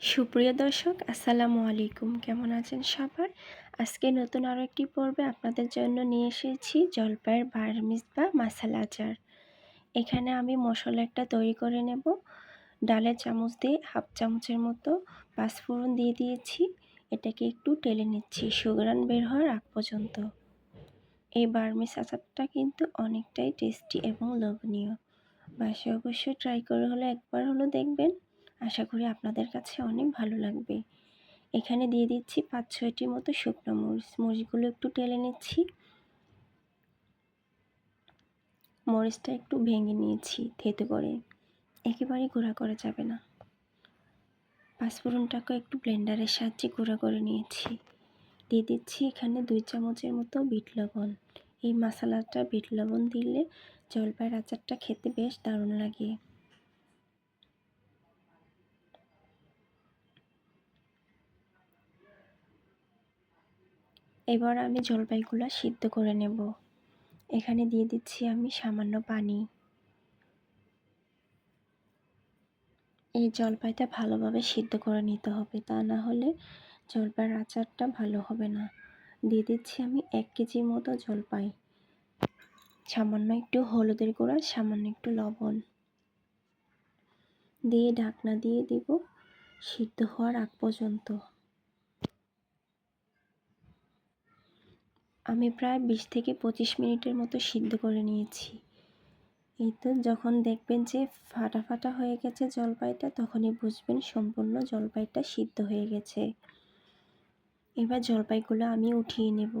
সুপ্রিয় দর্শক, আসসালামু আলাইকুম। কেমন আছেন সবার? আজকে নতুন আরও একটি পর্বে আপনাদের জন্য নিয়ে এসেছি জলপাইয়ের বার্মিস বা মাসালা আচার। এখানে আমি মশলা একটা তৈরি করে নেব। ডালের চামচ দিয়ে হাফ চামচের মতো পাঁচফোড়ন দিয়ে দিয়েছি। এটাকে একটু টেলে নিচ্ছি সুগ্রান বের হওয়ার আগ পর্যন্ত। এই বার্মিস আচারটা কিন্তু অনেকটাই টেস্টি এবং লোভনীয়। বাসে অবশ্যই ট্রাই করে হলে একবার হলো দেখবেন। আশা করি আপনাদের কাছে অনেক ভালো লাগবে। এখানে দিয়ে দিচ্ছি পাঁচ ছয়টির মতো শুকনো মরিচ। মরিচগুলো একটু টেলে নিচ্ছি। মরিচটা একটু ভেঙে নিয়েছি থেতে করে। একেবারে গুঁড়া করা যাবে না। পাঁচফোড়নটাকে একটু ব্লেন্ডারের সাহায্যে গুঁড়া করে নিয়েছি। দিয়ে দিচ্ছি এখানে দুই চামচের মতো বিট লবণ। এই মশলাটা বিট লবণ দিলে জলপাইয়ের আচারটা খেতে বেশ দারুণ লাগে। এবার আমি জলপাইগুলো সিদ্ধ করে নেব। এখানে দিয়ে দিচ্ছি আমি সামান্য পানি। এই জলপাইটা ভালোভাবে সিদ্ধ করে নিতে হবে, তা না হলে জলপাইয়ের আচারটা ভালো হবে না। দিয়ে দিচ্ছি আমি এক কেজি মতো জলপাই। সামান্য একটু হলুদের গুঁড়া, সামান্য একটু লবণ। দিয়ে ঢাকনা দিয়ে দিব সিদ্ধ হওয়ার আগ পর্যন্ত। আমি প্রায় বিশ থেকে পঁচিশ মিনিটের মতো সিদ্ধ করে নিয়েছি। এই তো যখন দেখবেন যে ফাটা ফাটা হয়ে গেছে জলপাইটা, তখনই বুঝবেন সম্পূর্ণ জলপাইটা সিদ্ধ হয়ে গেছে। এবার জলপাইগুলো আমি উঠিয়ে নেব।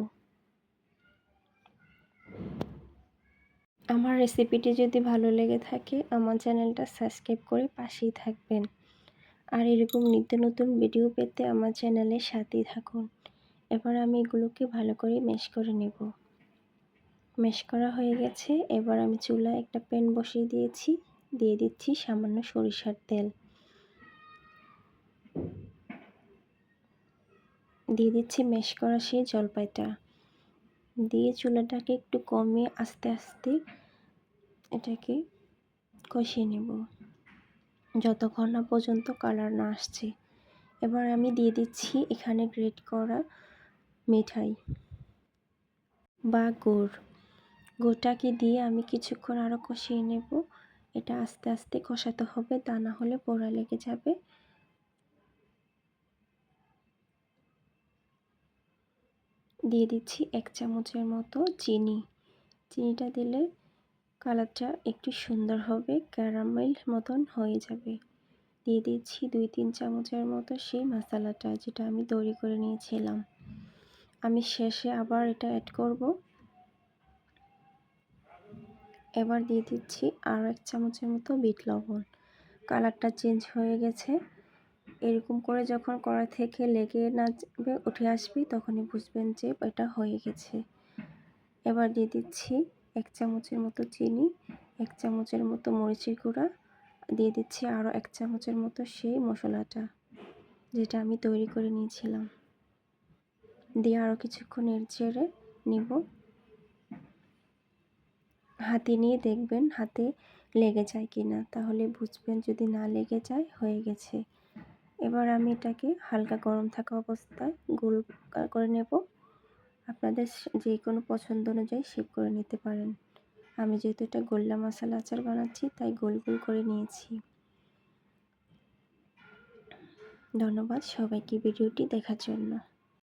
আমার রেসিপিটি যদি ভালো লেগে থাকে, আমার চ্যানেলটা সাবস্ক্রাইব করে পাশেই থাকবেন। আর এরকম নিত্য নতুন ভিডিও পেতে আমার চ্যানেলের সাথেই থাকুন। এবার আমি এগুলোকে ভালো করে মেশ করে নেব। মেশ করা হয়ে গেছে, এবার আমি চুলায় একটা প্যান বসিয়ে দিয়েছি, দিয়ে দিচ্ছি সামান্য সরিষার তেল। দিয়ে দিচ্ছি মেশ করা সেই জলপাইটা। দিয়ে চুলাটাকে একটু কমিয়ে আস্তে আস্তে এটাকে কষিয়ে নেব। যতক্ষণ না পর্যন্ত কালার না আসছে। এবার আমি দিয়ে দিচ্ছি এখানে গ্রেট করা মিঠাই বা গুড়। গুড়টাকে দিয়ে আমি কিছুক্ষণ আরও কষিয়ে নেব। এটা আস্তে আস্তে কষাতে হবে, তা না হলে পোড়া লেগে যাবে। দিয়ে দিচ্ছি এক চামচের মতো চিনি। চিনিটা দিলে কালারটা একটু সুন্দর হবে, ক্যারামেল মতন হয়ে যাবে। দিয়ে দিচ্ছি দুই তিন চামচের মতো সেই মশলাটা যেটা আমি তৈরি করে নিয়েছিলাম। আমি শেষে আবার এটা অ্যাড করব। এবার দিয়ে দিচ্ছি আরও এক চামচের মতো বিট লবণ। কালারটা চেঞ্জ হয়ে গেছে। এরকম করে যখন কড়া থেকে লেগে না উঠে আসবি, তখনই বুঝবেন যে এটা হয়ে গেছে। এবার দিয়ে দিচ্ছি এক চামচের মতো চিনি, এক চামচের মতো মরিচের গুঁড়া, দিয়ে দিচ্ছি আরও এক চামচের মতো সেই মশলাটা, যেটা আমি তৈরি করে নিয়েছিলাম। দিয়ে আরও কিছুক্ষণ চেড়ে নিব। হাতে নিয়ে দেখবেন হাতে লেগে যায় কি না তাহলে বুঝবেন যদি না লেগে যায়, হয়ে গেছে। এবার আমি এটাকে হালকা গরম থাকা অবস্থায় গোল করে নেব। আপনাদের যে কোনো পছন্দ অনুযায়ী শেপ করে নিতে পারেন। আমি যেহেতু এটা গোল্লা মশলা আচার বানাচ্ছি, তাই গোল গোল করে নিয়েছি। ধন্যবাদ সবাইকে ভিডিওটি দেখার জন্য।